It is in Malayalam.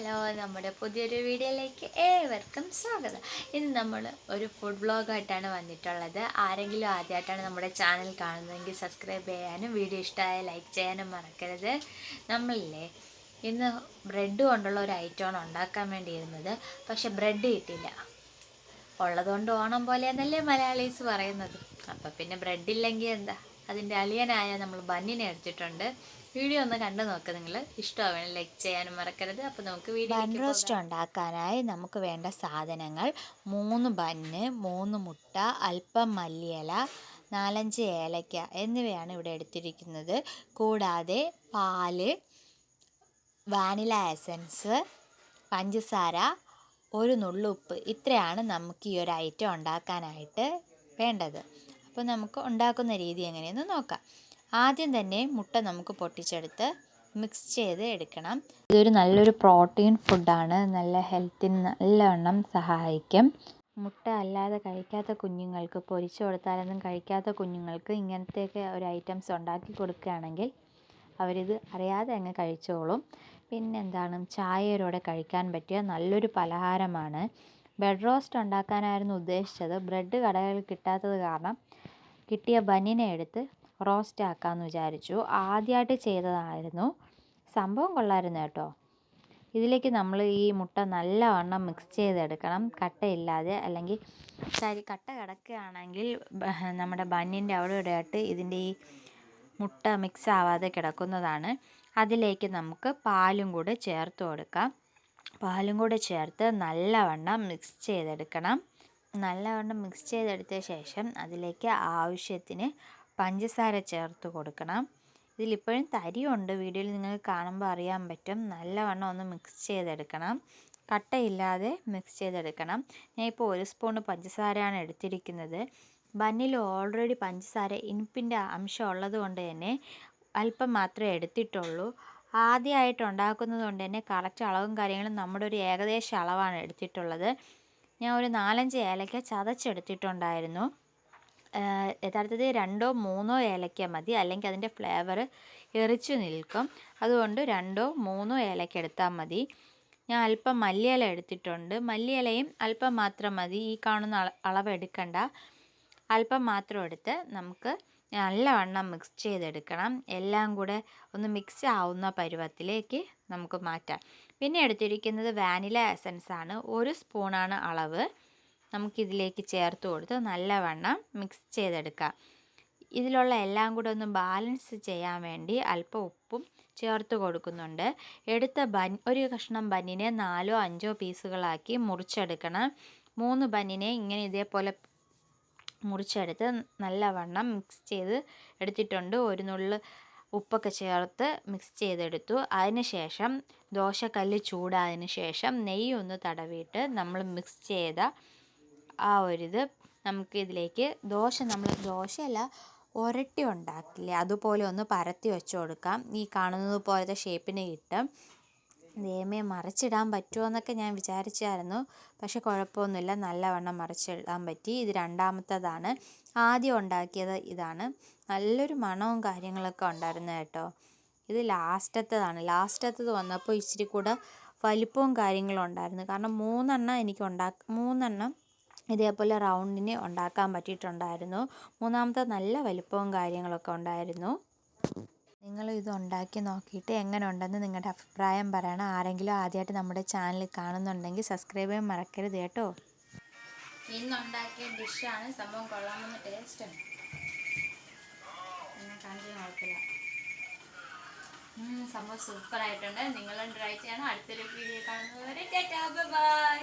ഹലോ നമ്മുടെ പുതിയൊരു വീഡിയോയിലേക്ക് ഏവർക്കും സ്വാഗതം. ഇന്ന് നമ്മൾ ഒരു ഫുഡ് ബ്ലോഗായിട്ടാണ് വന്നിട്ടുള്ളത്. ആരെങ്കിലും ആദ്യമായിട്ടാണ് നമ്മുടെ ചാനൽ കാണുന്നതെങ്കിൽ സബ്സ്ക്രൈബ് ചെയ്യാനും വീഡിയോ ഇഷ്ടമായ ലൈക്ക് ചെയ്യാനും മറക്കരുത്. നമ്മളില്ലേ ഇന്ന് ബ്രെഡ് കൊണ്ടുള്ള ഒരു ഐറ്റമാണ് ഉണ്ടാക്കാൻ വേണ്ടിയിരുന്നത്. പക്ഷെ ബ്രെഡ് കിട്ടില്ല ഉള്ളതുകൊണ്ട് ഓണം പോലെയെന്നല്ലേ മലയാളീസ് പറയുന്നത്. അപ്പം പിന്നെ ബ്രെഡ് ഇല്ലെങ്കിൽ എന്താ? അതിന്റെ അളിയനായ നമ്മൾ ബന്നിനെ എടുത്തിട്ടുണ്ട്. വീഡിയോ ഒന്ന് കണ്ടു നോക്കുക നിങ്ങൾ ഇഷ്ടമാവണം ലൈക്ക് ചെയ്യാനും മറക്കരുത്. അപ്പോൾ നമുക്ക് വീഡിയോ ബൺ റോസ്റ്റ് ഉണ്ടാക്കാനായി നമുക്ക് വേണ്ട സാധനങ്ങൾ മൂന്ന് ബന്ന് മൂന്ന് മുട്ട അല്പം മല്ലിയില നാലഞ്ച് ഏലക്ക എന്നിവയാണ് ഇവിടെ എടുത്തിരിക്കുന്നത്. കൂടാതെ പാൽ വാനില എസൻസ് പഞ്ചസാര ഒരു നുള്ളുപ്പ് ഇത്രയാണ് നമുക്ക് ഈ ഒരു ഐറ്റം ഉണ്ടാക്കാനായിട്ട് വേണ്ടത്. അപ്പോൾ നമുക്ക് ഉണ്ടാക്കുന്ന രീതി എങ്ങനെയെന്ന് നോക്കാം. ആദ്യം തന്നെ മുട്ട നമുക്ക് പൊട്ടിച്ചെടുത്ത് മിക്സ് ചെയ്ത് എടുക്കണം. ഇതൊരു നല്ലൊരു പ്രോട്ടീൻ ഫുഡാണ് നല്ല ഹെൽത്തിന് നല്ലവണ്ണം സഹായിക്കും. മുട്ട അല്ലാതെ കഴിക്കാത്ത കുഞ്ഞുങ്ങൾക്ക് പൊരിച്ചു കൊടുത്താലൊന്നും കഴിക്കാത്ത കുഞ്ഞുങ്ങൾക്ക് ഇങ്ങനത്തെയൊക്കെ ഒരു ഐറ്റംസ് ഉണ്ടാക്കി കൊടുക്കുകയാണെങ്കിൽ അവരിത് അറിയാതെ അങ്ങ് കഴിച്ചോളും. പിന്നെന്താണ് ചായയോടെ കഴിക്കാൻ പറ്റിയ നല്ലൊരു പലഹാരമാണ്. ബ്രെഡ് റോസ്റ്റ് ഉണ്ടാക്കാനായിരുന്നു ഉദ്ദേശിച്ചത്. ബ്രെഡ് കടകളിൽ കിട്ടാത്തത് കാരണം കിട്ടിയ ബനിനെ എടുത്ത് റോസ്റ്റ് ആക്കാമെന്ന് വിചാരിച്ചു. ആദ്യമായിട്ട് ചെയ്തതായിരുന്നു. സംഭവം കൊള്ളായിരുന്നു കേട്ടോ. ഇതിലേക്ക് നമ്മൾ ഈ മുട്ട നല്ലവണ്ണം മിക്സ് ചെയ്തെടുക്കണം. കട്ടയില്ലാതെ അല്ലെങ്കിൽ ശരി കട്ട കിടക്കുകയാണെങ്കിൽ നമ്മുടെ ബന്നിന്റെ അവിടെ ഇവിടെയായിട്ട് ഇതിന്റെ ഈ മുട്ട മിക്സ് ആവാതെ കിടക്കുന്നതാണ്. അതിലേക്ക് നമുക്ക് പാലും കൂടെ ചേർത്ത് കൊടുക്കാം. പാലും കൂടെ ചേർത്ത് നല്ലവണ്ണം മിക്സ് ചെയ്തെടുക്കണം. നല്ലവണ്ണം മിക്സ് ചെയ്തെടുത്ത ശേഷം അതിലേക്ക് ആവശ്യത്തിന് പഞ്ചസാര ചേർത്ത് കൊടുക്കണം. ഇതിലിപ്പോഴും തരിയുണ്ട്. വീഡിയോയിൽ നിങ്ങൾക്ക് കാണുമ്പോൾ അറിയാൻ പറ്റും. നല്ലവണ്ണം ഒന്ന് മിക്സ് ചെയ്തെടുക്കണം. കട്ടയില്ലാതെ മിക്സ് ചെയ്തെടുക്കണം. ഞാൻ ഇപ്പോൾ ഒരു സ്പൂൺ പഞ്ചസാരയാണ് എടുത്തിരിക്കുന്നത്. ബണ്ണിൽ ഓൾറെഡി പഞ്ചസാര ഇനിപ്പിന്റെ അംശം ഉള്ളത് കൊണ്ട് തന്നെ അല്പം മാത്രമേ എടുത്തിട്ടുള്ളൂ. ആദ്യമായിട്ട് ഉണ്ടാക്കുന്നത് കൊണ്ട് തന്നെ കറക്റ്റ് അളവും കാര്യങ്ങളും നമ്മുടെ ഒരു ഏകദേശ അളവാണ് എടുത്തിട്ടുള്ളത്. ഞാൻ ഒരു നാലഞ്ച് ഏലക്ക ചതച്ചെടുത്തിട്ടുണ്ടായിരുന്നു. യഥാർത്ഥത്തിൽ രണ്ടോ മൂന്നോ ഏലക്ക മതി. അല്ലെങ്കിൽ അതിന്റെ ഫ്ലേവർ എറിച്ചു നിൽക്കും. അതുകൊണ്ട് രണ്ടോ മൂന്നോ ഏലക്ക എടുത്താൽ മതി. ഞാൻ അല്പം മല്ലിയില എടുത്തിട്ടുണ്ട്. മല്ലിയിലയും അല്പം മാത്രം മതി. ഈ കാണുന്ന അളവ് എടുക്കണ്ട. അല്പം മാത്രം എടുത്ത് നമുക്ക് നല്ലവണ്ണം മിക്സ് ചെയ്തെടുക്കണം. എല്ലാം കൂടെ ഒന്ന് മിക്സ് ആവുന്ന പരുവത്തിലേക്ക് നമുക്ക് മാറ്റാം. പിന്നെ എടുത്തിരിക്കുന്നത് വാനില എസൻസ് ആണ്. ഒരു സ്പൂണാണ് അളവ്. നമുക്കിതിലേക്ക് ചേർത്ത് കൊടുത്ത് നല്ലവണ്ണം മിക്സ് ചെയ്തെടുക്കാം ഇതിലുള്ള എല്ലാം കൂടെ ഒന്ന് ബാലൻസ് ചെയ്യാൻ വേണ്ടി അല്പം ഉപ്പും ചേർത്ത് കൊടുക്കുന്നുണ്ട്. എടുത്ത ബൻ ഒരു കഷ്ണം ബന്നിനെ നാലോ അഞ്ചോ പീസുകളാക്കി മുറിച്ചെടുക്കണം. മൂന്ന് ബന്നിനെ ഇങ്ങനെ ഇതേപോലെ മുറിച്ചെടുത്ത് നല്ലവണ്ണം മിക്സ് ചെയ്ത് എടുത്തിട്ടുണ്ട്. ഒരു നുള്ള് ഉപ്പൊക്കെ ചേർത്ത് മിക്സ് ചെയ്തെടുത്തു. അതിനുശേഷം ദോശക്കല്ല് ചൂടായതിന് ശേഷം നെയ്യ് ഒന്ന് തടവിയിട്ട് നമ്മൾ മിക്സ് ചെയ്ത ആ ഒരിത് നമുക്ക് ഇതിലേക്ക് ദോശ നമ്മൾ ദോശയല്ല ഉരട്ടി ഉണ്ടാക്കില്ലേ? അതുപോലെ ഒന്ന് പരത്തി വെച്ച് കൊടുക്കാം. ഈ കാണുന്നത് പോലത്തെ ഷേപ്പിന് കിട്ടും. ദൈവമേ മറിച്ചിടാൻ പറ്റുമോ എന്നൊക്കെ ഞാൻ വിചാരിച്ചായിരുന്നു. പക്ഷെ കുഴപ്പമൊന്നുമില്ല. നല്ലവണ്ണം മറിച്ചിടാൻ പറ്റി. ഇത് രണ്ടാമത്തേതാണ്. ആദ്യം ഉണ്ടാക്കിയത് ഇതാണ്. നല്ലൊരു മണവും കാര്യങ്ങളൊക്കെ ഉണ്ടായിരുന്നു കേട്ടോ. ഇത് ലാസ്റ്റത്തേതാണ്. ലാസ്റ്റത്തത് വന്നപ്പോൾ ഇച്ചിരി കൂടെ വലിപ്പവും കാര്യങ്ങളും ഉണ്ടായിരുന്നു. കാരണം മൂന്നെണ്ണം എനിക്ക് ഉണ്ടാ മൂന്നെണ്ണം ഇതേപോലെ റൗണ്ടിന് ഉണ്ടാക്കാൻ പറ്റിയിട്ടുണ്ടായിരുന്നു. മൂന്നാമത്തെ നല്ല വലിപ്പവും കാര്യങ്ങളൊക്കെ ഉണ്ടായിരുന്നു. നിങ്ങൾ ഇത് ഉണ്ടാക്കി നോക്കിയിട്ട് എങ്ങനെ ഉണ്ടെന്ന് നിങ്ങളുടെ അഭിപ്രായം പറയണം. ആരെങ്കിലും ആദ്യമായിട്ട് നമ്മുടെ ചാനൽ കാണുന്നുണ്ടെങ്കിൽ സബ്സ്ക്രൈബ് ചെയ്യാൻ മറക്കരുത് കേട്ടോ. ഇന്നുണ്ടാക്കിയ ഡിഷാണ് സംഭവം കൊള്ളാമെന്ന് ടേസ്റ്റ് കാണിച്ചു കുഴപ്പമില്ല. സംഭവം സൂപ്പർ ആയിട്ടുണ്ട്. നിങ്ങളും ട്രൈ ചെയ്യണം. അടുത്തൊരു വീഡിയോ കാണുന്നവരെ ബൈ